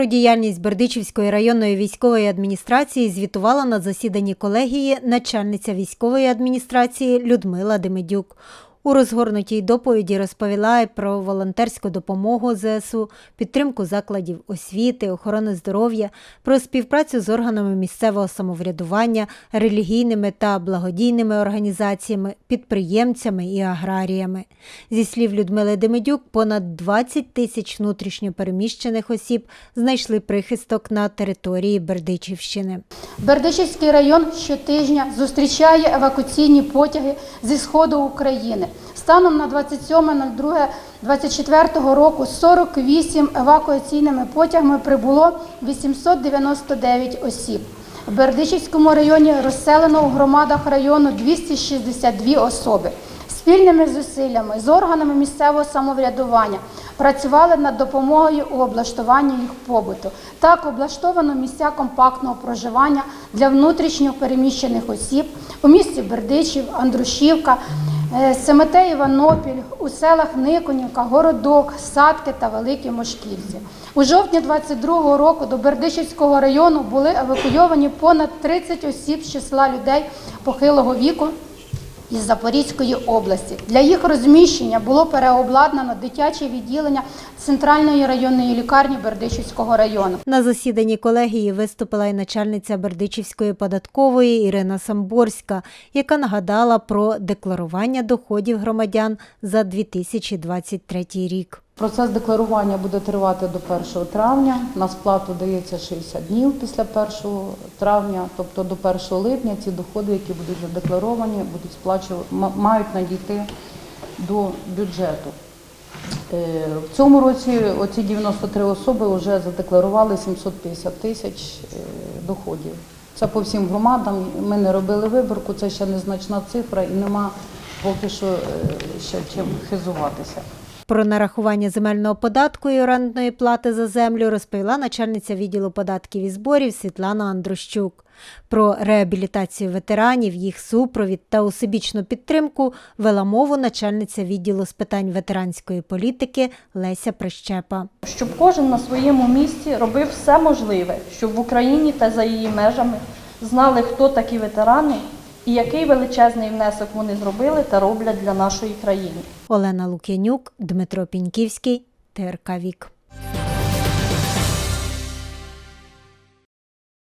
Про діяльність Бердичівської районної військової адміністрації звітувала на засіданні колегії начальниця військової адміністрації Людмила Демидюк. У розгорнутій доповіді розповіла й про волонтерську допомогу ЗСУ, підтримку закладів освіти, охорони здоров'я, про співпрацю з органами місцевого самоврядування, релігійними та благодійними організаціями, підприємцями і аграріями. Зі слів Людмили Демидюк, понад 20 тисяч внутрішньопереміщених осіб знайшли прихисток на території Бердичівщини. Бердичівський район щотижня зустрічає евакуаційні потяги зі сходу України. Станом на 27.02.24 року 48 евакуаційними потягами прибуло 899 осіб. В Бердичівському районі розселено у громадах району 262 особи. Спільними зусиллями з органами місцевого самоврядування працювали над допомогою у облаштуванні їх побуту. Так облаштовано місця компактного проживання для внутрішньо переміщених осіб у місті Бердичів, Андрушівка, е, Семетеєва, Нопіль, у селах Никонівка, Городок, Садки та Великі Мошкільці. У жовтні 22 року до Бердичівського району були евакуйовані понад 30 осіб з числа людей похилого віку із Запорізької області. Для їх розміщення було переобладнано дитяче відділення Центральної районної лікарні Бердичівського району. На засіданні колегії виступила й начальниця Бердичівської податкової Ірина Самборська, яка нагадала про декларування доходів громадян за 2023 рік. Процес декларування буде тривати до 1 травня. На сплату дається 60 днів після 1 травня, тобто до 1 липня ці доходи, які будуть задекларовані, будуть сплачувати, мають надійти до бюджету. Е, В цьому році оці 93 особи вже задекларували 750 тисяч е, доходів. Це по всім громадам. Ми не робили виборку, це ще незначна цифра і нема поки що е, ще чим хизуватися. Про нарахування земельного податку і орендної плати за землю розповіла начальниця відділу податків і зборів Світлана Андрощук. Про реабілітацію ветеранів, їх супровід та усебічну підтримку вела мову начальниця відділу з питань ветеранської політики Леся Прищепа. щоб кожен на своєму місці робив все можливе, щоб в Україні та за її межами знали, хто такі ветерани і який величезний внесок вони зробили та роблять для нашої країни. Олена Лук'янюк, Дмитро Піньківський, ТРК Вік.